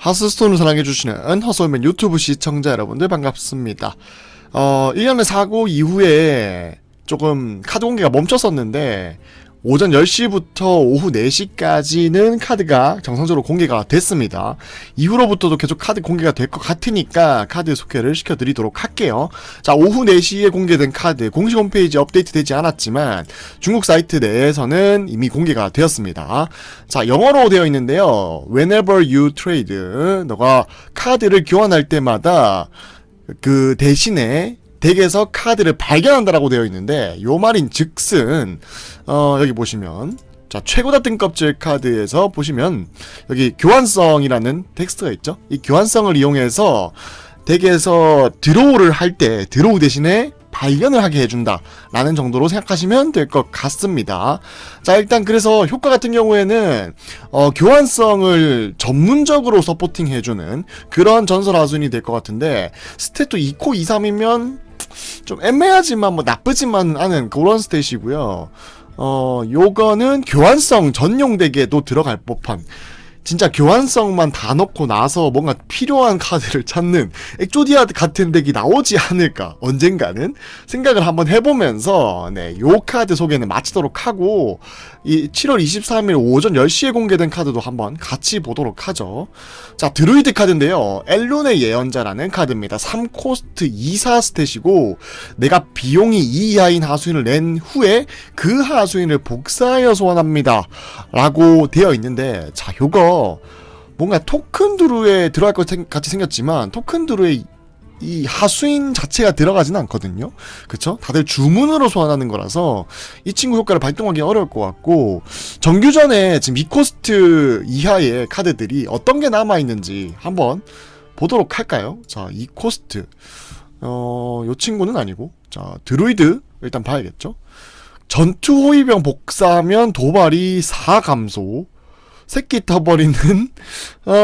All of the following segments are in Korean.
하스스톤을 사랑해주시는 허소맨 유튜브 시청자 여러분들 반갑습니다. 어, 1년의 사고 이후에 조금 카드 공개가 멈췄었는데, 오전 10시부터 오후 4시까지는 카드가 정상적으로 공개가 됐습니다. 이후로부터도 계속 카드 공개가 될 것 같으니까 카드 소개를 시켜드리도록 할게요. 자, 오후 4시에 공개된 카드 공식 홈페이지 업데이트 되지 않았지만 중국 사이트 내에서는 이미 공개가 되었습니다. 자, 영어로 되어 있는데요. Whenever you trade, 너가 카드를 교환할 때마다 그 대신에 덱에서 카드를 발견한다라고 되어 있는데 요 말인 즉슨 어 여기 보시면 자 최고다 등껍질 카드에서 보시면 여기 교환성이라는 텍스트가 있죠? 이 교환성을 이용해서 덱에서 드로우를 할 때 드로우 대신에 발견을 하게 해준다 라는 정도로 생각하시면 될 것 같습니다. 자 일단 그래서 효과 같은 경우에는 어, 교환성을 전문적으로 서포팅 해주는 그런 전설 하수인이 될 것 같은데 스탯도 2코 2, 3이면 좀 애매하지만 뭐 나쁘지만 않은 그런 스탯이고요. 어, 요거는 교환성 전용 덱에도 들어갈 법한 진짜 교환성만 다 넣고 나서 뭔가 필요한 카드를 찾는 엑조디아 같은 덱이 나오지 않을까 언젠가는 생각을 한번 해보면서 네, 요 카드 소개는 마치도록 하고 이 7월 23일 오전 10시에 공개된 카드도 한번 같이 보도록 하죠. 자 드루이드 카드인데요. 엘룬의 예언자라는 카드입니다. 3코스트 24 스탯이고 내가 비용이 2 이하인 하수인을 낸 후에 그 하수인을 복사하여 소환합니다. 라고 되어 있는데 자 요거 뭔가 토큰 드루에 들어갈 것 같이 생겼지만 토큰 드루에 이 하수인 자체가 들어가지는 않거든요. 그쵸? 다들 주문으로 소환하는 거라서 이 친구 효과를 발동하기 어려울 것 같고 정규전에 지금 2코스트 이하의 카드들이 어떤 게 남아있는지 한번 보도록 할까요? 자, 2코스트. 어, 요 친구는 아니고. 자, 드루이드 일단 봐야겠죠? 전투 호위병 복사하면 도발이 4 감소. 새끼 떠버리는 어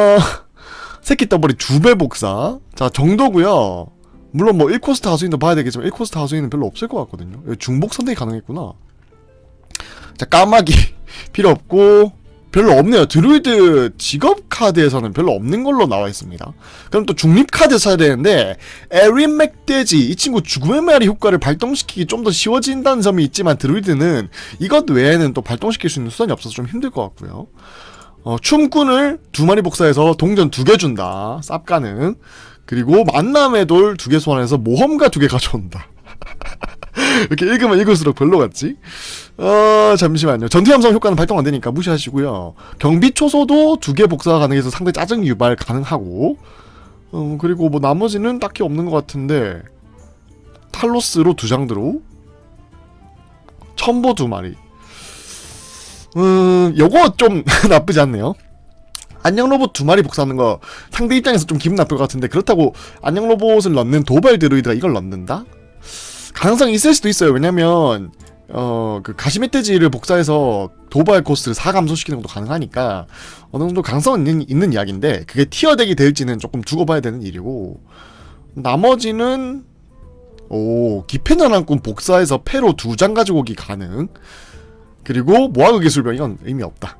새끼 떠버리 두배 복사. 자 정도고요. 물론 뭐 1코스트 하수인도 봐야 되겠지만 1코스트 하수인은 별로 없을 것 같거든요. 중복 선택이 가능했구나. 자 까마귀 필요 없고 별로 없네요. 드루이드 직업 카드에서는 별로 없는 걸로 나와 있습니다. 그럼 또 중립 카드 사야 되는데 에린 맥돼지 이 친구 죽음의 메아리 효과를 발동시키기 좀 더 쉬워진다는 점이 있지만 드루이드는 이것 외에는 또 발동시킬 수 있는 수단이 없어서 좀 힘들 것 같고요 어, 춤꾼을 두 마리 복사해서 동전 두 개 준다. 쌉가능. 그리고 만남의 돌 두 개 소환해서 모험가 두 개 가져온다. 이렇게 읽으면 읽을수록 별로 같지? 어, 잠시만요. 전투 함성 효과는 발동 안 되니까 무시하시고요. 경비 초소도 두 개 복사가 가능해서 상대 짜증 유발 가능하고, 어, 그리고 뭐 나머지는 딱히 없는 것 같은데, 탈로스로 두 장 들어, 첨보 두 마리. 음, 요거 좀 나쁘지 않네요. 안녕 로봇 두 마리 복사하는 거 상대 입장에서 좀 기분 나쁠 것 같은데 그렇다고 안녕 로봇을 넣는 도발 드루이드가 이걸 넣는다? 가능성이 있을 수도 있어요. 왜냐면 어, 그 가시멧돼지를 복사해서 도발 코스를 4 감소시키는 것도 가능하니까 어느 정도 가능성은 있는, 있는 이야기인데 그게 티어덱이 될지는 조금 두고 봐야 되는 일이고 나머지는 오 기펜나랑꾼 복사해서 패로 두 장 가지고 오기 가능 그리고 모아그 기술병 이건 의미 없다.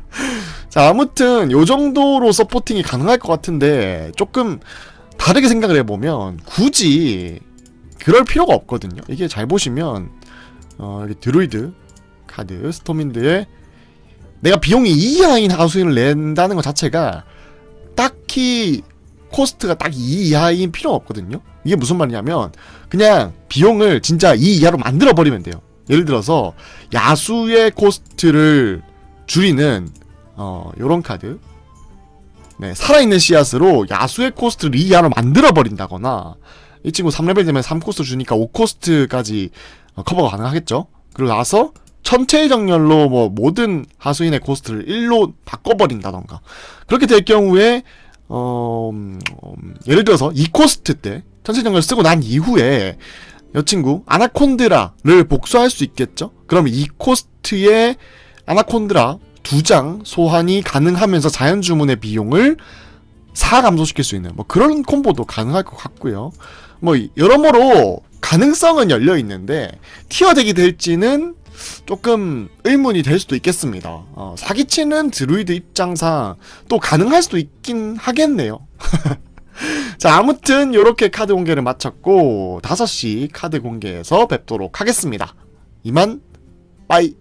자 아무튼 요 정도로 서포팅이 가능할 것 같은데 조금 다르게 생각을 해보면 굳이 그럴 필요가 없거든요. 이게 잘 보시면 어, 여기 드루이드 카드 스토민드에 내가 비용이 2 이하인 하수인을 낸다는 것 자체가 딱히 코스트가 딱 2 이하인 필요가 없거든요. 이게 무슨 말이냐면 그냥 비용을 진짜 2 이하로 만들어 버리면 돼요. 예를 들어서 야수의 코스트를 줄이는 어 요런 카드. 네 살아있는 씨앗으로 야수의 코스트를 2하로 만들어 버린다거나 이 친구 3레벨 되면 3코스트 주니까 5코스트까지 어, 커버가 가능하겠죠? 그리고 나서 천체의 정렬로 뭐 모든 하수인의 코스트를 1로 바꿔버린다던가. 그렇게 될 경우에 어, 음, 음, 예를 들어서 2코스트 때 천체 정렬 쓰고 난 이후에 여친구 아나콘드라를 복수할 수 있겠죠? 그럼 이 코스트의 아나콘드라 두 장 소환이 가능하면서 자연 주문의 비용을 4 감소시킬 수 있는 뭐 그런 콤보도 가능할 것 같고요. 뭐 여러모로 가능성은 열려 있는데 티어 덱이 될지는 조금 의문이 될 수도 있겠습니다. 어, 사기치는 드루이드 입장상 또 가능할 수도 있긴 하겠네요. 자, 아무튼 이렇게 카드 공개를 마쳤고 5시 카드 공개에서 뵙도록 하겠습니다. 이만 빠이